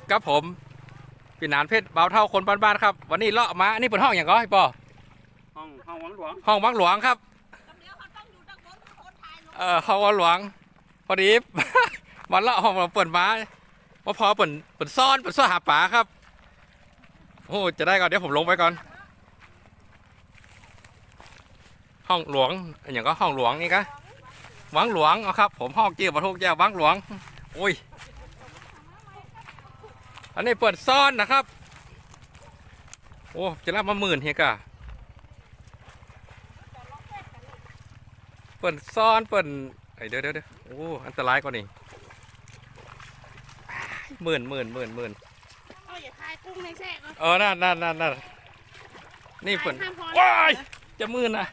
พบกับผมพี่หนานเพชรเบาเท่าคนบ้านๆครับ วันนี้เลาะมาอันนี้เปิดห้องอย่างก็พี่ปอห้องห้องหวังหลวงห้องวังหลวงครับเดี๋ยวเขาต้องอยู่ด้านบนคนไทยเนาะเออห้องวังหลวง พอดีมาเลาะห้องเปิดมาว่าพอเปิดเปิดซ่อนเปิดซ่อนหาป่าครับโอ้จะได้ก่อนเดี๋ยวผมลงไปก่อน ห้องหลวงอันอย่างก็ห้องหลวงนี่กะวังหลวงเอาครับ ผมห้องเกี่ยวประทุกแย่วังหลวงโอ้ย อันนี้เปิดซ่อนนะครับ โอ้จะรับมาหมื่นเฮียกะเปิดซ่อนเปิดไอยเดี๋ยวเดี๋ยวเดี๋ยวโอ้อันตรายกว่านี่อ้ายหมื่นหมื่นหมื่นหมื่นเอาอย่าทายกุ้งในแทรกเนาะเออนั่นนั่นนั่นนั่นนี่เปิดห้ามพอว้ายจะหมื่นนะ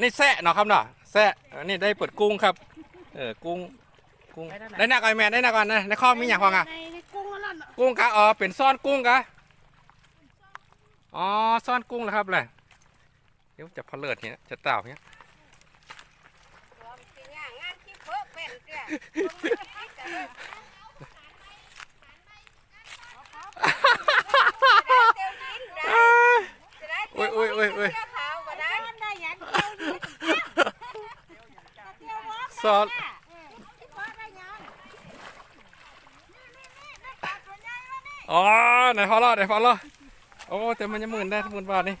นี่แซะเนาะครับเนาะแซะอันนี้ได้เปิดกุ้งครับ เออกุ้ง กุ้งได้หนักไอแมนได้หนักก่อนนะในข้อมีอย่างพองอะในในกุ้งแล้วเนาะกุ้งกะอ๋อเป็นซ่อนกุ้งกะอ๋อซ่อนกุ้งแล้วครับเลยเดี๋ยวจะเพลิดเนี่ยจะเต่าเนี่ย งานคิดเพิ่มเป็นเจ้า โอ้ยโอ้ยโอ้ยโอ้ย ได้ยัง ซ่อน อ๋อไหนพอละไหนพอละโอ้แต่มันจะหมื่นได้หมื่นบาทนี่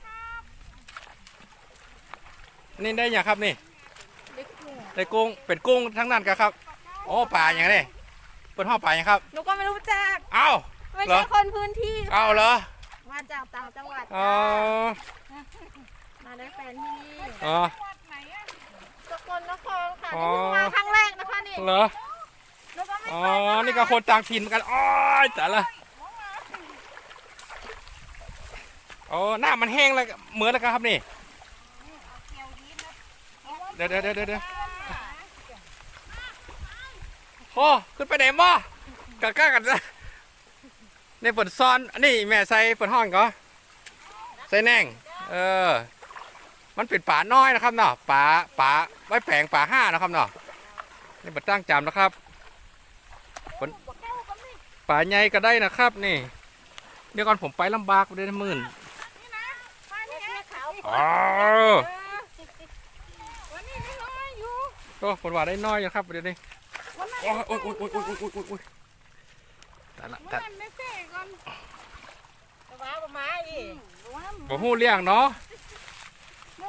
นี่ได้อย่างครับนี่ได้กุ้งเป็นกุ้งทั้งนั้นกะครับโอ้ป่าอย่างนี้เปิดห้องป่าอย่างครับหนูก็ไม่รู้จักเอ้าไม่เหรใช่อคนพื้นที่เอาเหรอมาจากต่างจังหวัดอ๋อมาได้แฟนที่นี่อ๋อสกลนครค่ะอ๋อนี่เพิ่งมาครั้งแรกนะคะนี่เหรอหนูก็ไม่อ๋อเคยมานี่ก็คนต่างถิ่นเหมือนกันอ๋อแต่ละ อ๋อหน้ามันแห้งแล้วเหมือนแล้วครับนี่เดี๋ยวเดี๋ยวเดี๋ยวเดี๋ยวโอ้ขึ้นไปไหนบ่กะกล้ากันนะในปิดซ้อนอันนี้แม่ใส่เปิดห้องก็ใส่แน่งเออ มันเป็นป่าน้อยนะครับเนาะป่าป่าไว้แปลงป่าห้านะครับเนาะนี่เปิดตั้งจำนะครับป่าใหญ่ก็ได้นะครับนี่ เดี๋ยวก่อนผมไปลำบากเลยนะหมื่น อ๋อวันนี้ไม่น้อยอยู่โอ้ผลหวานได้น้อยอยู่ครับเดี๋ยวนี้วันนั้นโอ้ยโอ้ยโอ้ยโอ้ยโอ้ยโอ้ยโอ้ยแต่ละแต่วันนั้นไม่เสกก่อนตะว้าประมาณอีกว่าบ่หู้เลี้ยงเนาะดู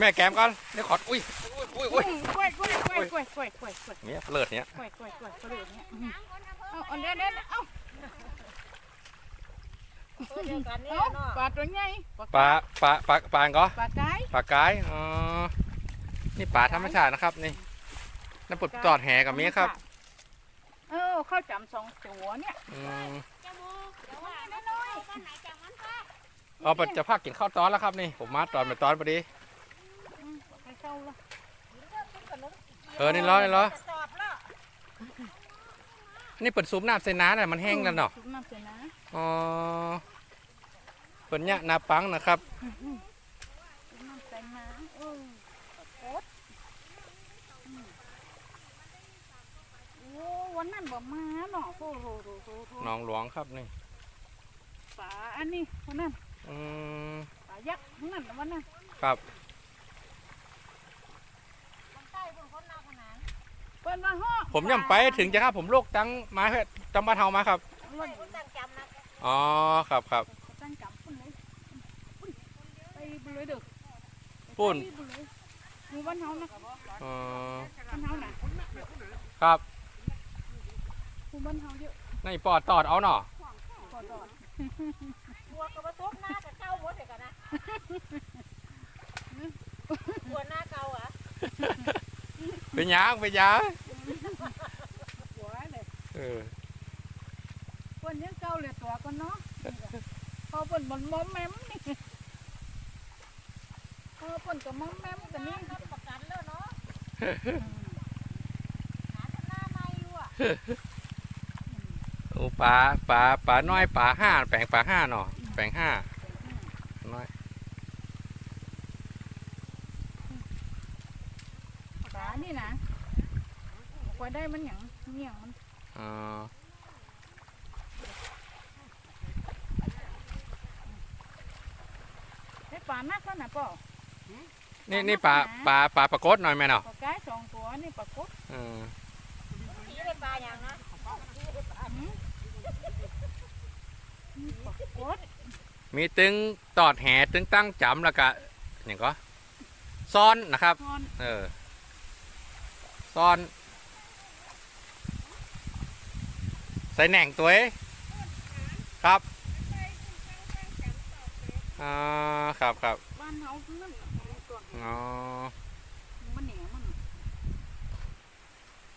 แม่แกมก่อนเดี๋ยวขอดอุ้ยอุ้ยอุ้ยกล้อุ้วยยกล้วยกล้วยกล้วยกล้วยกล้วยกล้วยกล้วยเนี้ยเลิศเนี่ยกล้ยกล้ยกล้ยกล้ยเนี่ยเอาเอาเด้อเด้อเอา ดี๋ยวเอาเอาปลาตัวใหญ่ปลาปลาปลาปลาก็ปลาไก่ปลากายอ๋อนี่ปลาธรรมชาตินะครับนี่น้ำปลดตอดแหกับมีครับ เออข้าวจำสองตัวเนี่ยอืมจมูกเดี๋ยวว่าน้อยๆบ้านไหนจังมันป้าเอาปัจจะพักกินข้าวตอนแล้วครับนี่ผมมาตอนมาตอนพอดีให้เข้าละเออนี่ร้อนนี่ร้อนสอบแล้วนี่เปิดซุปน้ำใส่น้ำน่ะมันแห้งแล้วเนาะซุปน้ำเสนาอ๋อเปิดเนี่ยนาปังนะครับซุปน้ำใส่น้ำเออโคตรโอ้วันนั้นบ่มาเนาะโอ้โหโหโหโหหนองหลวงครับนี่ปลาอันนี้วันนั้นอืมปลายักษ์วันนั้นวันนั้นครับเปิ้นว่าฮ้อผมย่ำไปถึงจะครับผมโลกจังมาเพื่อจำบ้านเฮามาครับอ๋อครับครับ ตั้งจำพุ่นเลยพุ่นไปบุ เลยเด้อปุ่นไปบุเลยอยู่บ้านเฮานะอ๋อบ้านเฮาน่ะครับอยู่บ้านเฮาเยอะในปอดตอดเอาเนาะกอดอดบัวกับมาซบหน้ากับเก้าหมดเลยกันนะบัวหน้าเก่าอะเป็นหยางเป็นหยางหัวเลยเออเปิ้นยังเก่าเลยตัวก่อนเนาะพอเปิ้นบ่มอมแมม นี่พอเปิ้นก็มอมแมมแต่นี่รับประกันแล้วเนาะหาหน้าไม่อยู่อะโอ้ปลาปลาปลาน้อยปลาห้าแปลงปลาห้าเนาะแปลงห้าน้อยปลานี่นะคค่อยได้มันหยังเงี้ยงมันอ๋อได้ปลานักแล้วนะป่อ นี่นี่ปลาปลาปลาปลากดหน่อยแม่เนาะปลากายสองตัวนี่ปลากดเออผีได้ปลาอย่างนะหืมนี่ปลากดมีตึงตอดแหตึงตั้งจำแล้วก็อย่างก็ซ้อนนะครับนอนเออซ้อน ใส่แหน่งตัวเองครับอ่าครับครับบ้านเฮานั่นน่ะมันก่อน อ๋อมันเหนียวมัน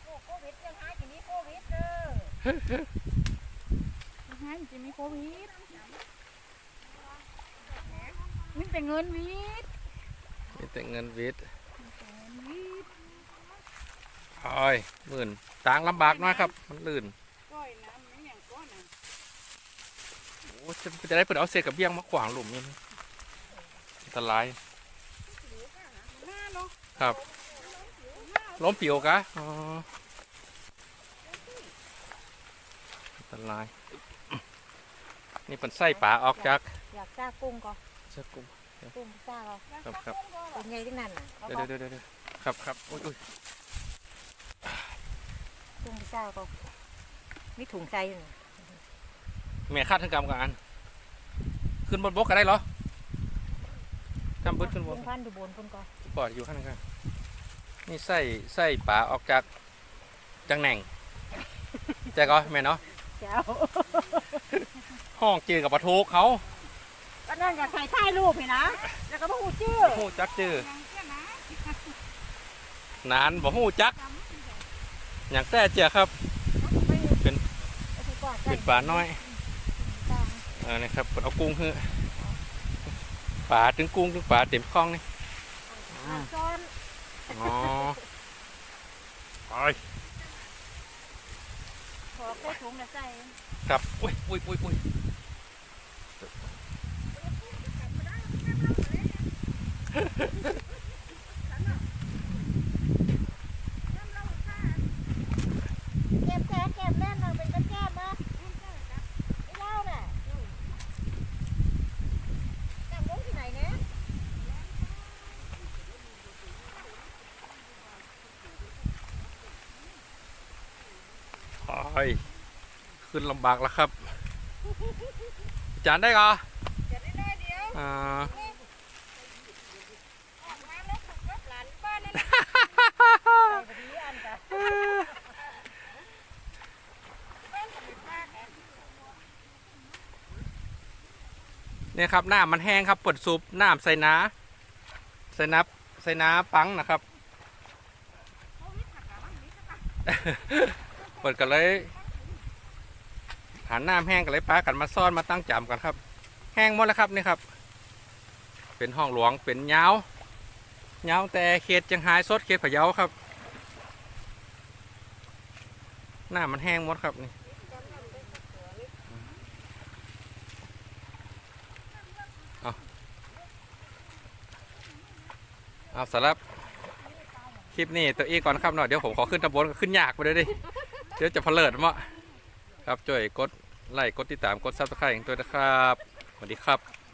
โอ้โควิดยังหายทีนี้โควิดเด้อมันให้มันจะมีโควิดมันแต่เงินวิทย์มีแต่เงินวิทย์แต่เงินวิทย์โอ้ยหมื่นต่างลำบากหน้อยครับ มันลื่นก้อยน้ำมันอย่างก้อนน่ะโอ้จะจะได้เปิดเอาเศษกับเบี้ยงมาขวางหลุมนี่นะอันตรายหน้าเนาะ ครับ ล้มปิวกะอ๋ออันตราย นี่เป็นไส้ป่าออกจากอยากจ้ากุ้งก็เชือกกุ้งกุ้งจ้าเราครับครับเป็นไงที่นั่นน่ะเขาเดี๋ยวบอกเดี๋ยวเดี๋ยวเดี๋ยวครับครับอุ้ยอุ้ยกุ้งจ้าก็มีถุงใจอยู่น่ะ แม่คาดทั้งกรรมกับอัน ขึ้นบนบกก็ได้เหรอ ทำบึ้ดขึ้นบลุนงพันธุ์ดูบนพุ่นก็ปอดอยู่ข้างกันนี่ไส้ไส้ป่าออกจากจังแหน่งแจ๊ก็แม่เนาะเจ้าห้องจือกับปลาทูกเขาก็นั่นอยากใส่ถ่ายรูปเห็นนะแล้วก็มาหูชื่อหูจักจือยังแค่นะนานบ่หูจัก อย่างแต่เจียครับ เป็นเป็นปลาน้อยเออนี่ครับเอากุ้งคือ ปลาถึงกุ้งถึงปลาเต็มคลองนี่ซ้อนอ๋อไปขอแค่ถุงนะใส่ครับอุ้ยอุ้ยอุ้ยอุ้ย แก้มแก้มแก้มแน่นอนเป็นกระแก้มนะไม่เล่าน่ะแก้มกุ้งที่ไหนเนี่ย ไปขึ้นลำบากแล้วครับ จานได้ก่อจะได้น้อยเดียวอ่าออกมาแล้วฝึกกับหลานบ้านนั่นแหละใส่พอดีอันกันบ้านก็ไม่พลาดนะเนี่ยครับน้ำมันแห้งครับเปิดซุปน้ำใส่น้าใส่น้ำใส่น้าปังนะครับเปิดกันเลยหันน้ำแห้งกันเลยป้ากันมาซ่อนมาตั้งจำกันครับ แห้งหมดแล้วครับนี่ครับ เป็นห้องหลวงเป็นยาวยาแต่เขตจังหายสดเขตพะเยาครับ หน้ามันแห้งหมดครับนี่เอาเอาสำหรับคลิปนี้ตัวเองก่อนครับเนาะเดี๋ยวผมขอขึ้นตะบนขึ้นยากไปเลยดิ เดี๋ยวจะเพลิดมั้ครับช่วยกดไลค์กดติดตามกดซับสไครต์ตัวนะครับสวัสดีครับ